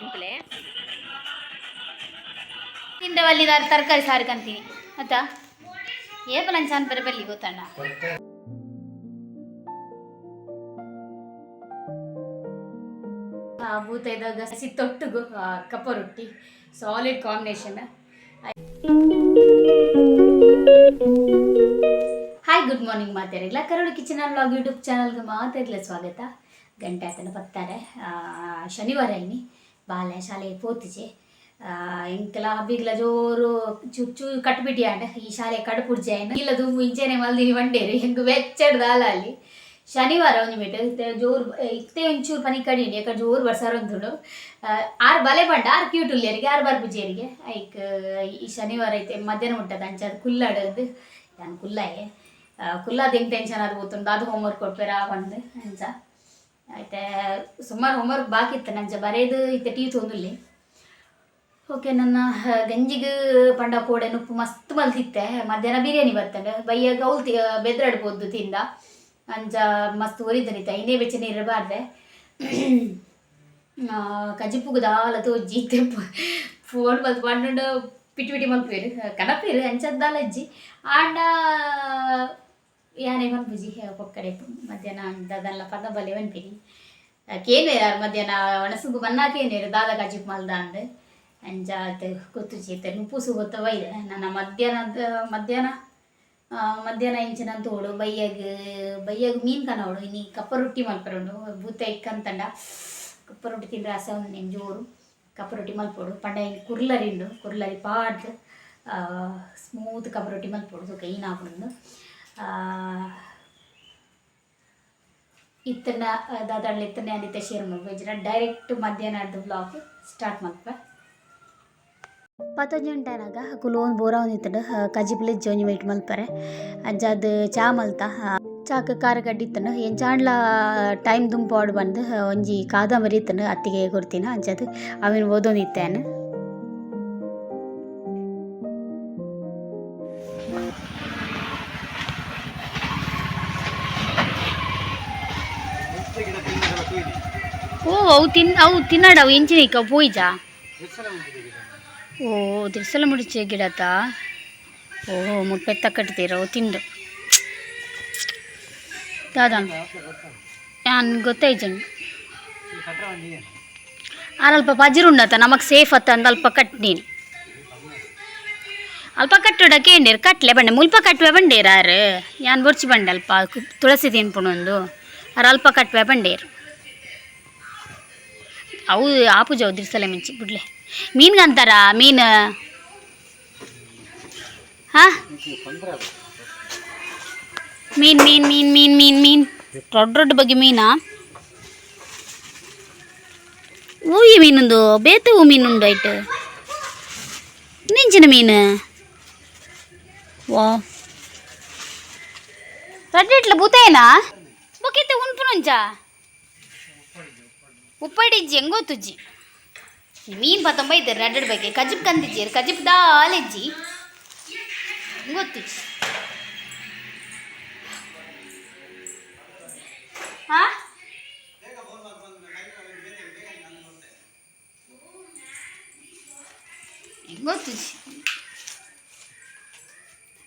ಸಿಂಪಲೆ. ತಿಂದವಲ್ಲಿ ನಾನು ತರಕಾರಿ ಸಾರು ಕಂತೀನಿ. ಆಯ್ತಾ ಏಪ ನಂಗೆ ಚಂದ ಬರಬಲ್ಲಿ ಗೊತ್ತಣ್ಣ? ಭೂತ ಇದ್ದಾಗ ತೊಟ್ಟುಗು ಕಪ್ಪ ರೊಟ್ಟಿ solid combination hi good morning ಮಾತಾಡಿಲ್ಲ ಕರೋಡು ಕಿಚನ್ ಬ್ಲಾಗ್ ಯೂಟ್ಯೂಬ್ ಚಾನಲ್ಗೆ ಮಾತಾಡಲಿಲ್ಲ ಸ್ವಾಗತ. ಗಂಟೆ ಆತನ ಬರ್ತಾರೆ ಶನಿವಾರ ಇನ್ನಿ ಬಾಲ್ಯ ಶಾಲೆಗೆ ಪೋತಿಜೆ ಇಂಕಲ ಬಿಗ್ಲ ಜೋರು ಚುಚ್ಚು ಚೂ ಕಟ್ಬಿಟ್ಟಿ ಆಂಡ ಈ ಶಾಲೆ ಕಡುಪುಡ್ಜೆ ಇಲ್ಲದು ಮುಂಚೆನೆ ಮಲ್ದಿನಿ ಬಂಡೇರು. ಹೆಂಗೆ ವೆಚ್ಚಡ್ದ ಅಲ್ಲ. ಶನಿವಾರ ಒಂದು ಬಿಟ್ಟು ಜೋರು, ಇತ್ತೆ ಒಂಚೂರು ಪನಿ ಕಡಿಂಡಿ ಯಾಕಂದ್ರೆ ಜೋರು ಬರ್ಸಾರ ಅಂದ್ಕೊಂಡು ಆರು ಬಲೆ ಬಂಡ, ಆರು ಆರ್ ಆರು ಬರ್ಬುಜಿಯರಿಗೆ ಐಕ್, ಈ ಶನಿವಾರ ಐತೆ ಮಧ್ಯಾಹ್ನ ಮುಟ್ಟದ ಅಂಚದು ಕುಲ್ಲಾಡದು ನಾನು ಕುಲ್ಲಾಯೆ. ಕುಲ್ಲಾದ ಹೆಂಗೆ ಟೆನ್ಷನ್ ಅದು ಗೊತ್ತುಂಡು ಅದು ಹೋಮ್ವರ್ಕ್ ಕೊಟ್ಬೇರ ಒಂದು ಅಂಚ ಆಯ್ತಾ, ಸುಮಾರು ಹೋಮ್ವರ್ಕ್ ಬಾಕಿ ಇತ್ತು ನಂಜ ಬರೆದು ಇತ್ತೆ ಟೀ ತೊಂದಿಲ್ಲಿ ಓಕೆ ನನ್ನ ಗಂಜಿಗ ಪಂಡ ಕೋಡೆ ಉಪ್ಪು ಮಸ್ತ್ ಮಲ್ತಿತ್ತೆ. ಮಧ್ಯಾಹ್ನ ಬಿರಿಯಾನಿ ಬರ್ತಂಡೆ ಬಯ್ಯ ಗೌಲ್ ತಿ ಬೆದ್ರಾಡ್ಬೋದು ತಿಂದ. ಅಂಜ ಮಸ್ತ್ ಒರಿದನಿತ ಇನ್ನೇ ಬೆಚ್ಚನೆ ಇರಬಾರ್ದೆ. ಕಜಿಪುಗದ ಆಲ ಜೀತೆ ಫೋನ್ ಬಂದು ಪಂಡು ಪಿಟಿ ಪಿಟಿ ಮಲ್ಪೇರು ಕನಪೇರು ಅಂಚದ್ದಾಲ ಅಜ್ಜಿ ಆಂಡ ಯಾನೇ ಬುಜಿ ಪೊಕ್ಕಡೆ ಮಧ್ಯಾಹ್ನ ದದನಲ ಪದ ಬಲೆ ವೆನ್ಪಿನಿ ಕೇನು ಯಾರು ಮಧ್ಯಾಹ್ನ ಒಣಸುಗು ಬನ್ನಾಕೇನೇರು ದಾದ ಕಜಿಪ್ ಮಲ್ದ ಅಂಜ ಅಂಜಾತ್ ಗೊತ್ತು ಚೀತ, ನುಪ್ಪುಸು ಗೊತ್ತವ ಇದೆ ನನ್ನ ಮಧ್ಯಾಹ್ನದ, ಮಧ್ಯಾಹ್ನ ಮಧ್ಯಾಹ್ನ ಇಂಚಿನ ತೋಡು ಬೈಯಾಗ ಮೀನ್ ಮೀನು ಕನೋಡು ಇನ್ನೀ ಕಪ್ಪ ರೊಟ್ಟಿ ಮಲ್ಪರೋಡು ಭೂತ ಇಕ್ಕಂತಂಡ ಕಪ್ಪ ರೊಟ್ಟಿ ತಿಂದ್ರೆ ಆಸೆ ಒಂದು ನಿಮ್ ಜೋರು ಕಪ್ಪ ರೊಟ್ಟಿ ಮಲ್ಪೋಡು, ಪಂಡ ಇನ್ನು ಕುರ್ಲರಿಂಡು ಕುರ್ಲರಿ ಪಾಡ್ದು ಸ್ಮೂತ್ ಕಪ್ಪ ರೊಟ್ಟಿ ಮಲ್ಪೋಡು ಸುಖ ಏನು ಇತ್ತನ್ನ ದಾದಾಳ್ ಇತ್ತನ್ನೇ ಅನಿತ ಶೇರ್ ಮಾಡ್ಬೇಕು ಡೈರೆಕ್ಟ್ ಮಧ್ಯಾಹ್ನದ ಬ್ಲಾಗ್ ಸ್ಟಾರ್ಟ್ ಮಾಡ್ಪ ಕುಲು ಕುಲೋನ್ ಬೋರ ಕಜಿ ಪ್ಲೇ ಜೋನಿ ಮೈಟ್ ಮಲ್ಪರೆ. ಅಂಜಾದ್ ಚಾ ಮಲ್ತ ಚಾಕ್ ಖಾರ ಗಡ್ಡಿ ಏನು ಚಾಂಡ್ಲ ಟೈಮ್ ದುಂಪಾಡ್ ಬಂದು ಒಂಜಿ ಕಾದಂಬರಿ ಇತ್ತನು ಅತ್ತಿಗೆ ಕೊಡ್ತೀನಿ ಅಜ್ಜದ, ಅವಿನ ಓದೊಂದಿತ್ತೇನು ಅವು ತಿನ್, ಅವು ತಿನ್ನಾಡ, ಅವು ಎಂಚಿನ ಇಕ್ಕ ಪೋಯ್ಜಾ. ಓ ದಿರ್ಸಲ ಮುಡಿಚೆ ಗಿಡತ ಓ ಮುಟ್ಟೆತ್ತ ಕಟ್ತೀರ, ಅವು ತಿಂಡು ದಾದ ನಾನು ಗೊತ್ತಾಯ್ತು ಅಲ್ಪ ಪಜಿರು ಉಂಡತ ನಮಕ್ ಸೇಫ್ ಅತ್ತ ಅಂದ ಅಲ್ಪ ಕಟ್ ನೀನು ಅಲ್ಪ ಕಟ್ಟೋಡಕ್ಕೆ ಏನೇರು ಕಟ್ಲೆ ಬಂಡೆ, ಮುಲ್ಪ ಕಟ್ವೆ ಬಂಡೇರ ಆರು ಯಾನ್ ಬೊರ್ಚಿ ಬಂಡೆ ಅಲ್ಪ, ತುಳಸಿ ತಿನ್ಪುಣೊಂದು ಅರ ಅಲ್ಪ ಕಟ್ವೆ ಬಂಡೇರು ಅವು ಅವು ದಿರ್ಸಲೆ ಮಿಂಚಿ, ಬಿಡ್ಲೆ. ಮೀನ್ಗಂತಾರ, ಮೀನು. ಹಾ? ಮೀನ್ ಮೀನ್ ಮೀನ್ ಮೀನ್ ಮೀನ್ ಮೀನ್. ದೊಡ್ಡ ದೊಡ್ಡ ಬಗ್ಗೆ ಮೀನಾ? ಹೂವಿ ಮೀನುಂದು, ಬೇತೆ ಹೂ ಮೀನುಂಡು ಆಯ್ತು ನೆಂಚಿನ ಮೀನು. ವಾ. ರಡ್ಡ ಇಟ್ಲ ಬೂತೇನಾ ಬೊಕ್ಕಿತ್ತೆ ಉಣ್ಪುನುಂಚ ಉಪ್ಪಡಿಜ್ಜಿ ಹೆಂಗೋತುಜ್ಜಿ ಮೀನು ಪತ್ತೊಂಬ ಇದ್ದಾರೆ ರಡ್ಡಡ ಬಗ್ಗೆ ಕಜಿಪ್ ಕಂದಿಜ್ಜಿ ಕಜಿಪ್ ದಾಲೆಜ್ಜಿ ಹೆಂಗೊತ್ತುಜ್ಜಿ ಹಾ ಹೆಂಗೊತ್ತುಜ್ಜಿ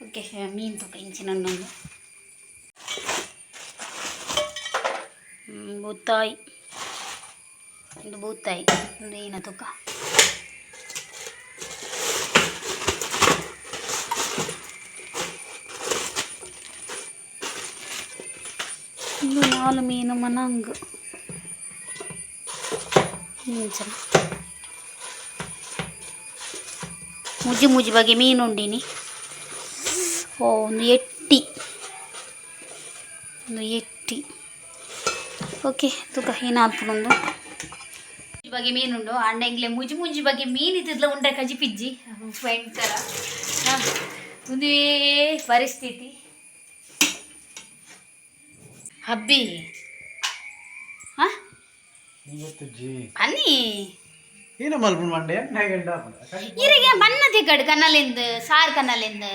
ಓಕೆ ಮೀನು ತಕ ಇಂಚಿನ ಒಂದೊಂದು ಹ್ಮ್, ಬೂತಾಯಿ ಒಂದು ಬೂತಾಯಿ ಒಂದು ಏನ ತುಕ. ಒಂದು ನಾಲ್ ಮೀನು, ಮನಂಗ್. ಇಂಚನ ಮುಜಿ ಮುಜಿ ಬಗೆ ಮೀನು ಉಂಡಿನಿ. ಓ, ಒಂದು ಎಟ್ಟಿ. ಒಂದು ಎಟ್ಟಿ. ಓಕೆ, ತುಕ ಏನಾಗ್ತದೊಂದು ಬಗ್ಗೆ ಮೀನುಂಡು ಅಂಡೆಂಗ್ಲೆ ಮುಜಿ ಮುಂಜಿ ಬಗ್ಗೆ ಮೀನು ಇದ್ದಿದ್ಲ ಉಂಡೆ ಕಜಿ ಪಿಜ್ಜಿ. ಭಯಂಕರ. ಹ, ಒಂದೇ ಪರಿಸ್ಥಿತಿ. ಹಬ್ಬಿ. ಹ? ಅನ್ನಿ ಏನು ಮಲ್ಪುನ್ ಮಂಡೆ? ಇರಿಗೆ ತಿಕ್ಕಡು ಕನ್ನಲಿಂದ ಸಾರ್ ಕನ್ನಲಿಂದ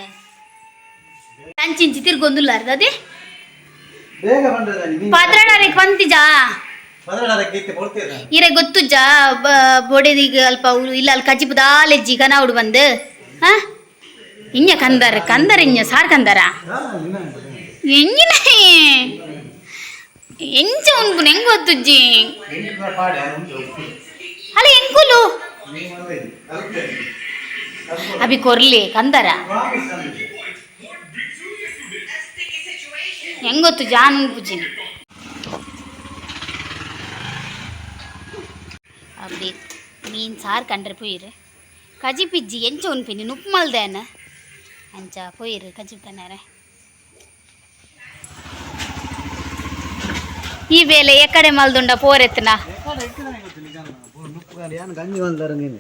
ಅಂಚಿಂಚಿ ತಿರ್ಗೊಂದುಲ್ಲಾರ್ದು ಅದೇ? ಬೇಗ ಬಂದದ ಪತ್ರಡಾರಿಗೆ ಇರೆ ಗೊತ್ತುಜ್ಜ ಬೊಡೆದೀಗ ಅಲ್ಪ ಅವ್ರು ಇಲ್ಲ ಅಲ್ಲಿ ಕಜಿಪು ದಾಲೆಜ್ಜಿ ಅವ್ಡು ಬಂದು. ಹಾ? ಇನ್ಯ ಕಂದರ ಕಂದರ ಇಂಜ ಸಾರ್ ಕಂದರ? ಎಂಜಿನ ಎಂಚ ಉನ್ಕು ಹೆಂಗ್ ಗೊತ್ತುಜ್ಜಿ? ಅಲ್ಲ ಎಂಕುಲು ಅಭಿ ಕೊರ್ಲಿ ಕಂದರ? ಹೆಂಗ್ ಗೊತ್ತು ಜಾನ್ ಉಂಪುಜಿನ ಅಬ್ಬಿ ಮೀನ್ ಸಾರು ಕಂಡ್ರೆ ಪೊಯ್ರು ಕಜಿ ಪಿಜ್ಜಿ ಎಂಚ ಉನ್ಪಿನಿ ಉಪ್ಪು ಮಲ್ದೇನ ಅಂಚ ಪೊಯ್ರು ಕಜಿ ಕನ್ನಾರೆ ಈ ವೇಳೆ ಎಕಡೆ ಮಲ್ದುಂಡ ಪೋರೆತ್ನ ಏನು ಗಂಜಿ ಒಂದರ ನೀನು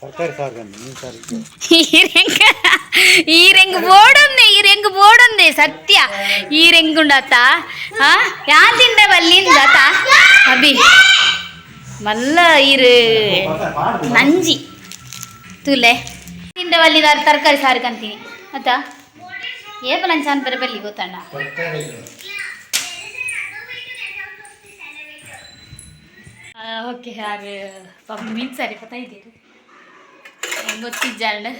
ತರಕಾರಿ ಸಾರು ಗಂಜಿ ನೀನು ಸಾರು ఈరెంగ ఈరెంగ బోడుంది ఈరెంగ బోడుంది సత్య ఈరెంగుండత యా తిండే వల్లిందత అభి మళ్ళా ఈరు ನಂಜಿ ತುಲೆ ತಿಂಡ ವಲ್ಲಿದಾರ ತರಕಾರಿ ಸಾರು ಕಂತೀನಿ ಆತ ಏಪ ಲಂಚ ಅಂತಾರೆ ಬಲ್ಲಿ ಗೊತ್ತಣ್ಣ ಓಕೆ ಯಾರು ಪಾಪ ಮೀನು ಸಾರಿ ಪತ ಇದ್ದೀರಿ ಗೊತ್ತಿದ್ದಾಳೆ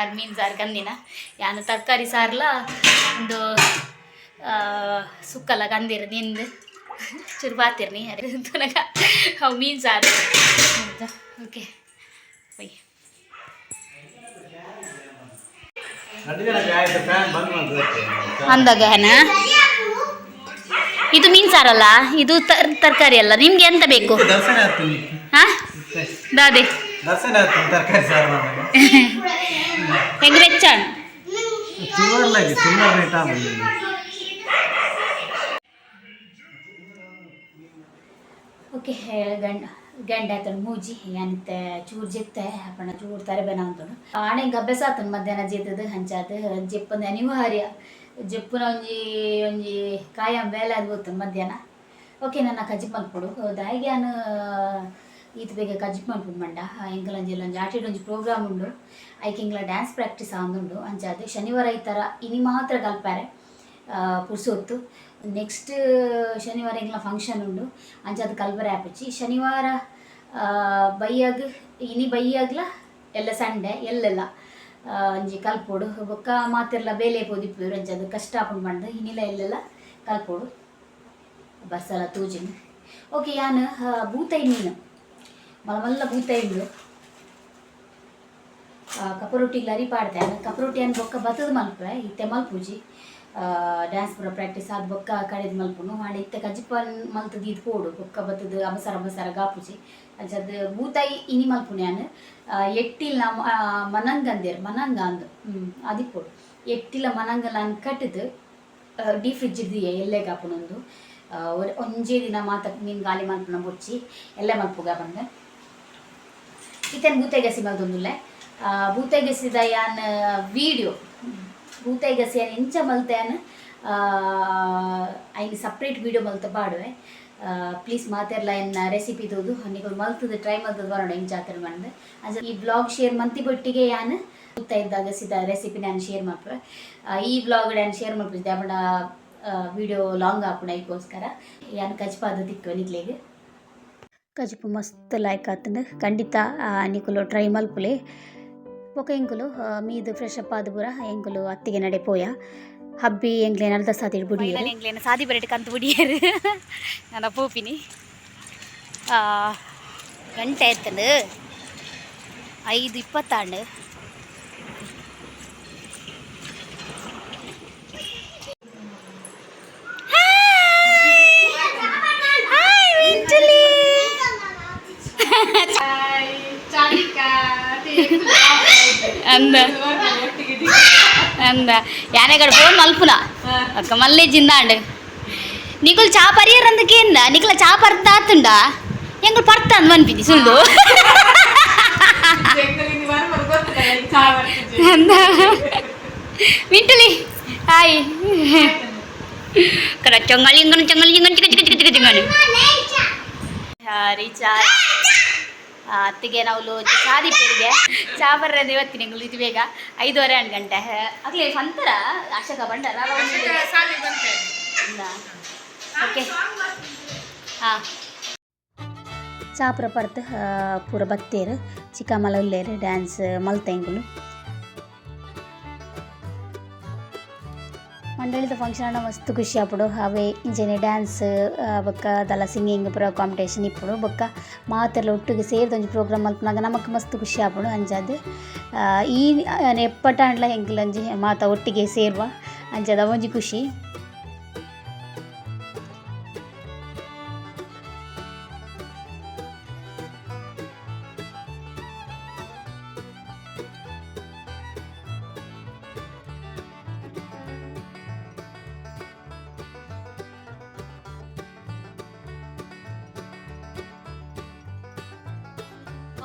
ಆರ್ ಮೀನು ಸಾರು ಕಂದಿನ ಯಾನು ತರಕಾರಿ ಸಾರ್ಲ? ಒಂದು ಸುಕ್ಕಲ್ಲ ಕಂದಿರ ನಿಂದು. ಚೂರು ಬಾತಿರ್ನಿ ತನಕ ಅವು ಮೀನು ಸಾರು. ಓಕೆ. ಬೈ ನಡಿಗೆ ಆಯ್ತು ಫ್ಯಾನ್ ಬಂದ್ ಮಾಡ್ಬೇಕು ಅಂದಾಗ ಇದು ಮೀನು ಸಾರಲ್ಲ? ಇದು ತರ್ ತರಕಾರಿ ಅಲ್ಲ. ನಿಮ್ಗೆ ಎಂತ ಬೇಕು? ಹಾಂ? ದಾದೆ. ದರ್ಶನ ತರಕಾರಿ ಸಾರು ಹೆಂಗೆ ರೇಟ್ ಓಕೆ ಗಂಡ. ಗಂಡ ಆತನ ಮೂಜಿ ಅಂತ ಚೂರು ಜಿತ್ತೆ ಅಪ್ಪಣ ಚೂರು ತರಬೇನ ಅಂತನು. ಆಣೆ ಅಭ್ಯಾಸ ಆತನ ಮಧ್ಯಾಹ್ನ ಜೀತದ ಹಂಚಾತ ಜಪ್ಪನ ಅನಿವಾರ್ಯ ಜಿಪ್ಪನ ಒಂಜಿ ಒಂಜಿ ಕಾಯಂ ಬೇಲೆ ಅದು ಮಧ್ಯಾಹ್ನ. ಓಕೆ ನನ್ನ ಖಜಿಪ್ಪನ್ ಕೊಡು. ದಾಯಿಗೆ ದಾಯಿಗ್ಯಾನು ಈತ ಬೇಗ ಕಜ್ಜಿ ಮನ್ಪುಂಡು ಎಂಕಲ್ ಒಂಜಿ ಒಂಜಿ ಆಟಿಡ್ ಒಂಜಿ ಪ್ರೋಗ್ರಾಮ್ ಉಂಡು. ಐಕೆ ಡ್ಯಾನ್ಸ್ ಪ್ರಾಕ್ಟೀಸ್ ಆವೊಂದುಂಡು ಅಂಚಾದ ಶನಿವಾರ ಈ ಥರ ಇನಿ ಮಾತ್ರ ಕಲ್ಪಾರೆ. ಪುರ್ಸೊತ್ತು. ನೆಕ್ಸ್ಟ್ ಶನಿವಾರ ಇಂಗ್ಲ ಫಂಕ್ಷನ್ ಉಂಡು. ಅಂಚಾದ ಕಲ್ಬರೆ ಆಪಿಚ್ಚಿ ಶನಿವಾರ ಬೈಯಾಗ, ಇನಿ ಬೈಯಾಗ್ಲ, ಎಲ್ಲ ಸಂಡೆ, ಎಲ್ಲೆಲ್ಲ ಅಂಜಿ ಒಂಜಿ ಕಲ್ಪೋಡು. ಬೊಕ್ಕ ಮಾತೆರ್ಲ ಬೇಲೆ ಪೋದಿಪ್ಪುವೆರು ಅಂಚಾದ ಕಷ್ಟ ಆಪುಂಡು ಮಾಡ್ದು ಇನ್ನಿಲ್ಲ ಎಲ್ಲೆಲ್ಲ ಕಲ್ಪೋಡು. ಬಸ್ಸಲ ತೂಜಿನ. ಓಕೆ ಯಾನು ಬೂತೈ ಮೀನು. ಮಲ್ಲ ಮಲ್ಲ ಬೂತೈ ಲರಿ ಪಾಡ್ದೆ. ಕಪರೊಟ್ಟಿ ಅನ್ ಬೊಕ್ಕ ಬತ್ತದ ಮಲ್ಪೆ ಇತ್ತೆ ಮಲ್ಪುಜಿ. ಡ್ಯಾನ್ಸ್ ಪೂರ ಪ್ರಾಕ್ಟೀಸ್ ಆದ ಬೊಕ್ಕ ಕಡೆದ್ ಮಲ್ಪುನು. ಮಾಡಿ ಇತ್ತೆ ಕಜಿಪನ್ ಮಲ್ತದ ಇದು ಪೋಡು. ಬೊಕ್ಕ ಬತ್ತದ ಅಬಸರ ಅಬಸರ ಗಾಪುಜಿ. ಅಂಚದ ಬೂತಾಯಿ ಇನಿ ಮಲ್ಪುನೆ ಅನ್. ಎಟ್ಟಿಲ್ ನಮ್ಮ ಮನಂಗಂದಿರ್ ಮನಂಗ ಅಂದು. ಅದಿ ಪೋಡು. ಎಟ್ಟಿಲ ಮನಂಗಲ ಅನ್ ಕಟ್ಟದು ಡಿ ಫ್ರಿಜ್ ಇದೆಯಾ ಎಲ್ಲೇ ಗಾಪುನೊಂದು. ಒಂಜೇ ದಿನ ಮಾತ ಮೀನ್ ಗಾಲಿ ಮಲ್ಪುನ ಮುಚ್ಚಿ ಎಲ್ಲೇ ಮಲ್ಪುಗ ಬಂದೆ? ಇತನ್ ಬೂತೆಗಸಿ ಮಲ್ದೊಂದುಲ್ಲೆ ಬೂತೆಗಸಿದ ಯಾನ್ ವಿಡಿಯೋ ಬೂತೆಗಸಿ ಯಾನ್ ಎಂಚ ಮಲ್ತೆಯನ್ ಐನ್ ಸಪ್ರೇಟ್ ವಿಡಿಯೋ ಮಲ್ತ ಪಾಡುವೆ ಪ್ಲೀಸ್ ಮಾತೆರ್ಲ ಎನ್ನ ರೆಸಿಪಿ ತೋದು ನೀವು ಮಲ್ತದ ಟ್ರೈ ಮಲ್ತದ ಬರೋಣ ಎಂಚ ಆತರ ಮಾಡಿದೆ. ಅಜ, ಈ ಬ್ಲಾಗ್ ಶೇರ್ ಮಂತಿ ಬೊಟ್ಟಿಗೆ ಯಾನ್ ಬೂತ ಇದ್ದಾಗ ಸಿದ ರೆಸಿಪಿ ನಾನು ಶೇರ್ ಮಾಡ್ಪೆ ಈ ಬ್ಲಾಗ್ ನಾನು ಶೇರ್ ಮಾಡ್ಬಿಟ್ಟಿದ್ದೆ ಅವಳ ವಿಡಿಯೋ ಲಾಂಗ್ ಹಾಕೋಣ ಇದಕ್ಕೋಸ್ಕರ ಯಾನ್ ಕಚ್ಪಾದ ತಿಕ್ಕೋ ನಿಕ್ಲಿಗೆ ಕಜಿಪು ಮಸ್ತ್ ಲೈಕ್ ಆತಂದು. ಖಂಡಿತ ಅನಿಕುಲು ಟ್ರೈ ಮಲ್ಪುಲೆ ಬೊಕ ಎಂಕುಲು ಮೀದು ಫ್ರೆಶ್ ಅಪ್ ಆದ ಪೂರ ಎಂಕುಲು ಅತ್ತಿಗೆ ನಡೆ ಪೋಯ. ಹಬ್ಬಿ ಎಂಗ್ಲೇನ ಅರ್ಧ ಸಾದಿ ಬುಡಿ ಎಂಗ್ಲೇನ ಸಾದಿ ಬರಟ್ ಕಂತು ಬುಡಿಯರು. ನನ್ನ ಪೂಪಿನಿ. ಗಂಟೆ ಆಯ್ತಂದು. ಐದು ಇಪ್ಪತ್ತಾಂಡು. అంద. అంద. యానగడ పో మలుపుల ఒక మళ్ళీ జిందాండు నీకులు చా పరియరందుకేందా నీకుల చా పర్తాతుండా ఎంగులు పర్తాను అనిపింది సుళ్ళు వింటులి. హాయ్. ఇక్కడ చొంగలి ఇంకను చొంగలి ఇంకను చిక్క చిక్క చిక్క చిక్కని చారి చారి ಅತ್ತಿಗೆ ನಾವು ಚಾದಿ ಪೇರಿಗೆ. ಚಾ ಬರ್ರದೆ ಇವತ್ತಿನ ಇದು ಬೇಗ? ಐದುವರೆ ಹಣ್ಣು ಗಂಟೆ. ಆಗ್ಲೇ ಸಂತರ? ಅಶಕ ಬಂಡಲ್ಲ ಓಕೆ. ಹಾಂ. ಚಾಪ್ರ ಪರ್ತ ಪೂರ ಬತ್ತೇರು ಚಿಕ್ಕ ಮಲ ಉಲ್ಲೇರು ಡ್ಯಾನ್ಸ್ ಮಲ್ತೆಂಗುಲು ಮಂಡಳಿದ ಫಂಕ್ಷನ್ ಮಸ್ತ್ ಖುಷಿ ಆಪಡು. ಅವೇ ಇಂಜನೆ ಡ್ಯಾನ್ಸ್ ಬೊಕ್ಕ ದಲ ಸಿಂಗಿಂಗ್ ಪೂರ ಕಾಂಪಿಟೇಷನ್ ಇಪ್ಪಡು. ಬೊಕ್ಕ ಮಾತೆಲ್ಲ ಒಟ್ಟಿಗೆ ಸೇರಿದೊಂಜಿ ಪ್ರೋಗ್ರಾಮ್ ಮಲ್ಪನಾಗ ನಮಕ್ ಮಸ್ತ್ ಖುಷಿ ಆಪಡು ಅಂಜಾದ್. ಈ ಎಪ್ಪಟ ಅಂಡ್ಲ ಹೆಂಗಿಲಂಜಿ ಮಾತ ಒಟ್ಟಿಗೆ ಸೇರುವ ಅಂಜದ ಒಂಜಿ ಖುಷಿ.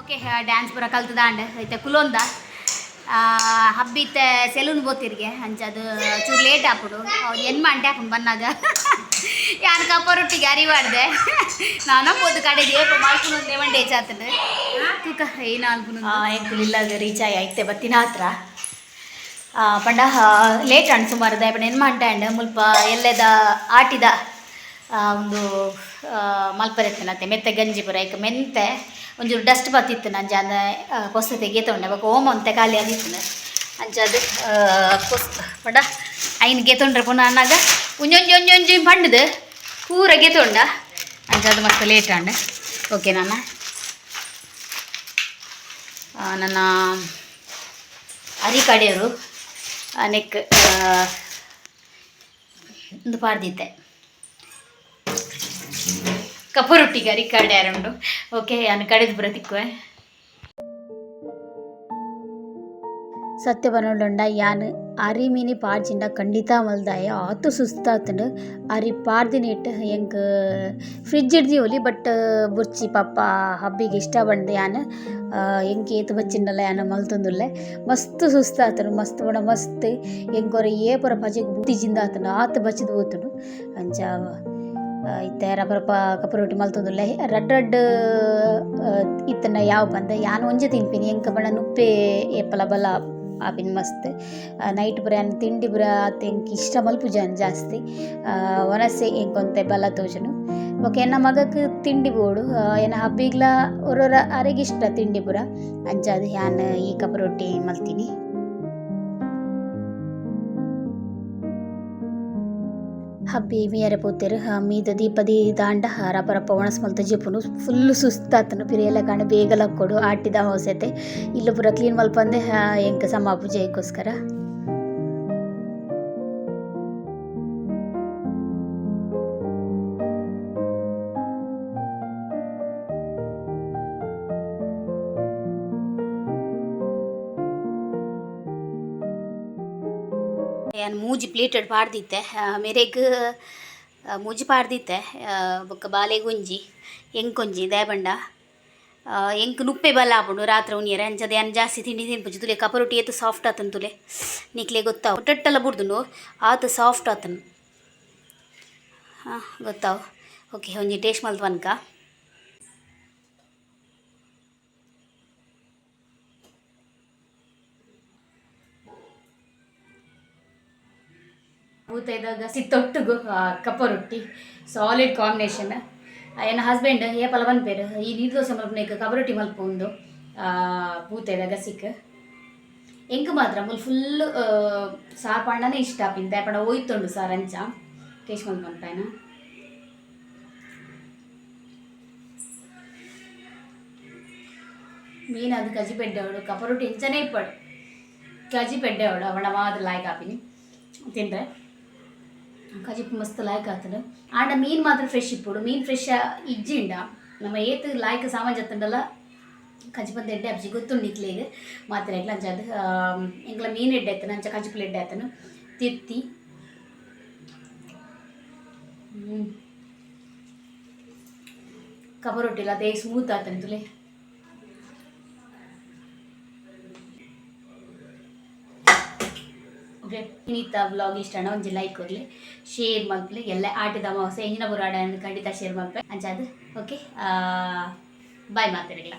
ಓಕೆ ಡ್ಯಾನ್ಸ್ ಪೂರ ಕಲ್ತದಾಂಡ್ ಐತೆ ಕುಲೊಂದ. ಹಬ್ಬಿತ್ತೆ ಸೆಲೂನ್ ಬೋತಿರ್ಗೆ ಅಂಚದು ಚೂರು ಲೇಟ್ ಆಪುಡು. ಅವ್ರು ಏನು ಮಂಟೆ ಹಾಕೊಂಡು ಬಂದಾಗ. ಯಾರು ಕಪ್ಪ ರೊಟ್ಟಿಗೆ ಮಾಡಿದೆ. ನಾನು ಒಂದು ಕಡೆ ದೇಪ ಮಾಡ್ಕೊಂಡು ಏಚ್ ಆತದೆ ತೂಕ ಏನು ಅನ್ಕೊಂಡು ಎಂಕುಲಿಲ್ಲ ರೀಚ್ ಆಗಿ ಐತೆ ಬತ್ತಿನ ಹತ್ರ. ಪಂಡ ಲೇಟ್ ಅಂಡ್ ಸುಮಾರು ದಯಪಡ ಏನು ಅಂಡ್ ಮುಲ್ಪ ಎಲ್ಲೆದ ಆಟಿದ. ಒಂದು ಮಲ್ಪರೆತ್ತನತ್ತೆ ಮೆತ್ತೆ ಗಂಜಿ ಪುರ ಈಗ ಮೆಂತೆ ಒಂಚೂರು ಡಸ್ಟ್ ಬತ್ತಿತ್ತು ನಂಜ ಅಂದ ಪೊಸ್ತ ತೆಗೆತೊಂಡೆ ಅವಾಗ ಓಮ ಅಂತ ಖಾಲಿ ಆಗಿತ್ತು ಅಂಚದು ಕೊಸ್ ಪಂಡ ಐನ್ ಗೆತೊಂಡ್ರೆ ಪುನಃ ಅನ್ನಾಗ ಒಂಜೊಂಜಿ ಒಂಜೊಂಜಿ ಪಂಡದು ಪೂರ ಗೆತೊಂಡ. ಅಂಚದು ಮತ್ತೆ ಲೇಟ್ ಅಂಡ್ ಓಕೆ ನನ್ನ ಆ, ನನ್ನ ಅರಿ ಕಡೆಯವರು ನೆಕ್ ಒಂದು ಪಾಡ್ದಿದ್ದೆ ಕಪ್ಪು ರೊಟ್ಟಿಗೆ ಅರಿ ಕಡೆ ಉಂಡು ಓಕೆ ನಾನು ಕಡೆದು ಬರತಿಕ್ವೆ ಸತ್ಯ ಬನ್ನೊಂಡ ಯಾನ್ ಅರಿ ಮೀನಿ ಪಾಡ್ಜಿಂಡ ಖಂಡಿತ ಮಲ್ದಾಯ. ಆತು ಸುಸ್ತಾತಂಡು. ಅರಿ ಪಾಡ್ದಿನಿಟ್ಟು ಹೆಂಗೆ ಫ್ರಿಜ್ ಹೋಲಿ ಬಟ್ ಬುರ್ಚಿ ಪಾಪ ಹಬ್ಬಿಗೆ ಇಷ್ಟ ಬಂದ ಯಾನು ಹೆಂಗೆ ಏತು ಬಚ್ಚಿಂಡಲ್ಲ ಯಾನ ಮಲ್ತಂದುಲ್ಲೆ. ಮಸ್ತ್ ಸುಸ್ತಾತನು ಮಸ್ತ್ ಬಣ ಮಸ್ತ್ ಎಂಕೊರ ಏ ಪುರ ಪಜೆಗ್ ಬುದ್ಧಿಜಿಂದ ಆತನು ಆತ ಬಚ್ಚಿದ್ ಹೋತನು ಅಂಚ ಇತ್ತೆ ರಬ್ಬರಪ್ಪ ಕಪ್ಪು ರೊಟ್ಟಿ ಮಲ್ತೊಂದುಲ್ಲೆ ರಡ್ ರಡ್ ಇತ್ತನ ಯಾವ ಬಂದ? ಯಾನ್ ಒಂಜೆ ತಿನ್ಪಿನಿ? ಎಂಕ ಬಣ ನುಪ್ಪೆ, ಏಪಲ ಬಲ, ಆಪಿನ ಮಸ್ತ್. ನೈಟ್ ಪುರ ತಿಂಡಿ ಪುರ ಆತ ಎಂಕ್ ಇಷ್ಟ ಮಲ್ಪುಜಾನ್ ಜಾಸ್ತಿ. ಒನಸೆ ಎಂಕೊಂತೆ ಬಲ ತೋಜನು. ಓಕೆ, ಎನ್ನ ಮಗಕ್ಕೆ ತಿಂಡಿ ಬೋಡು. ಏನ ಹಬ್ಬಿಗ್ಲ ಒರೊರ ಅರೆಗಿಷ್ಟ ತಿಂಡಿ ಪುರ. ಅಂಚಾದ್ ಯಾನ್ ಈ ಕಪ್ಪು ರೊಟ್ಟಿ ಮಲ್ತೀನಿ. ಹಬ್ಬಿ ಮೀದ ದೀಪದಿ ದಾಂಡ ರಪ ಪರ ಒಣಸ್ ಮಲ್ತ ಜಿಪುನು ಫುಲ್ ಸುಸ್ತಾತನು. ಪಿರಿಯೆಲ್ಲ ಕಾಣ ಬೇಗ ಲಕ್ಕೊಡು ಆಟಿದ ಹೊಸತೆ ಇಲ್ಲ ಪೂರ ಕ್ಲೀನ್ ಮಲ್ಪಂದೆ ಎಂಕ ಸಮ ಪೂಜೆಗೋಸ್ಕರ ಯಾನ್ ಮೂಜಿ ಪ್ಲೇಟೆಡ್ ಪಾಡ್ದಿತ್ತೆ. ಮೇರೆಗ್ ಮೂಜಿ ಪಾಡ್ದಿತ್ತೆ. ಬೊಕ್ಕ ಬಾಲೆ ಗುಂಜಿ ಎಂಕೊಂಜಿ ದಯಬಂಡ ಎಂಕ್ ನುಪ್ಪೆ ಬಲ ಆಪುಂಡು ರಾತ್ರಿ ಉನಿಯರೆ ಅಂಚದ ಏನು ಜಾಸ್ತಿ ತಿಂಡಿ ತಿನ್ಪುಜಿ ತುಲೆ ಕಪರೊಟ್ಟಿ ಏತು ಸಾಫ್ಟ್ ಆತನ್ ತುಲೆ. ನಿಕ್ಲೆ ಗೊತ್ತಾವು. ಒಟ್ಟೆಟ್ಟೆಲ್ಲ ಬುಡ್ದುಂಡು, ಆತ ಸಾಫ್ಟ್ ಆತನು. ಹಾಂ, ಗೊತ್ತಾವು. ಓಕೆ ಒಂಜಿ ಟೇಸ್ಟ್ ಮಲ್ತ್ ಬನ್ಕ ಊತ ಇದ್ದಾಗ ಸಿತ್ತೊಟ್ಟಿಗೂ ಕಪ್ಪ ರೊಟ್ಟಿ ಸಾಲಿಡ್ ಕಾಂಬಿನೇಷನ್ ಎನ್ನ ಹಸ್ಬೆಂಡ್ ಏ ಪಲ ಪನ್ಪೇರು ಈ ನೀರು ದೋಸೆ ಮಲ್ಪನೇಕ ಕಪ್ಪ ರೊಟ್ಟಿ ಮಲ್ಪ ಒಂದು ಪೂತ ಇದ್ದಾಗ ಸಿಕ್ ಎಂಕ್ ಮಾತ್ರ ಮುಲ್ ಫುಲ್ ಸಾರ್ ಪಂಡನೇ ಇಷ್ಟ ಪಿಂತ ಪಂಡ ಒಯ್ತೊಂಡು ಸಾರ್ ಅಂಚ ಟೇಸ್ಟ್ ಮಲ್ಪ್ ಮಲ್ಪಾಯನ ಮೀನು ಅದು ಕಜಿ ಪೆಡ್ಡೆ ಅವಳು ಕಪ್ಪ ರೊಟ್ಟಿ ಎಂಚನೇ ಇಪ್ಪಡು ಕಜಿ ಪೆಡ್ಡೆ ಅವಳು ಅವಳ ಮಾತ್ರ ಕಜಿಪ್ ಮಸ್ತ್ ಲಾಯ್ಕ್ మాత్రం ಆಂಡ ಮೀನ್ ಮಾತ್ರ ಫ್ರೆಶ್ ಇಪ್ಪುಡು. ಮೀನ್ ಫ್ರೆಶ್ ಇಜ್ಜಿಂಡ. ನಮ್ಮ ಏತ್ ಲಾಯ್ಕ್ ఎడ్డ ಅತ್ತಂಡಲ್ಲ ಕಜಿಪಂತ ಎಡ್ಡೆ ಅಪ್ಜಿ. ಗೊತ್ತುಂಡು ಇಕ್ಲೆಗ್ ಮಾತ್ರ ಎಗ್ಲ ಅಂಚ ಅದು ಎಂಗ್ಲ ಮೀನ್ ಎಡ್ಡೆ ಆತನ, ಅಂಚ ಕಜಿಪುಲ್ ಎಡ್ಡೆ ಆತನು. ತಿತ್ತಿ. ಹ್ಮ್. ಕಬ ರೊಟ್ಟಿಲ್ಲ ಅದೇ ಸ್ಮೂತ್ ಆತನ ತುಲೆ ಓಕೆ ಇನ್ನಿತ್ತ ವ್ಲಾಗ್ ಇಷ್ಟ ಒಂಜಿ ಲೈಕ್ ಕೊಡ್ಲಿ. ಶೇರ್ ಮಾಡ್ಲಿ ಎಲ್ಲ ಆಟದ ಅಮಾವಾಸ್ಯೆ ಎಂಜಿನ ಬುರಾಡ ಖಂಡಿತ ಶೇರ್ ಮಾಡ್ಬೇಕು ಅಂಚಾದ ಓಕೆ ಬಾಯ್ ಮಾತಾಡಿಲ್ಲ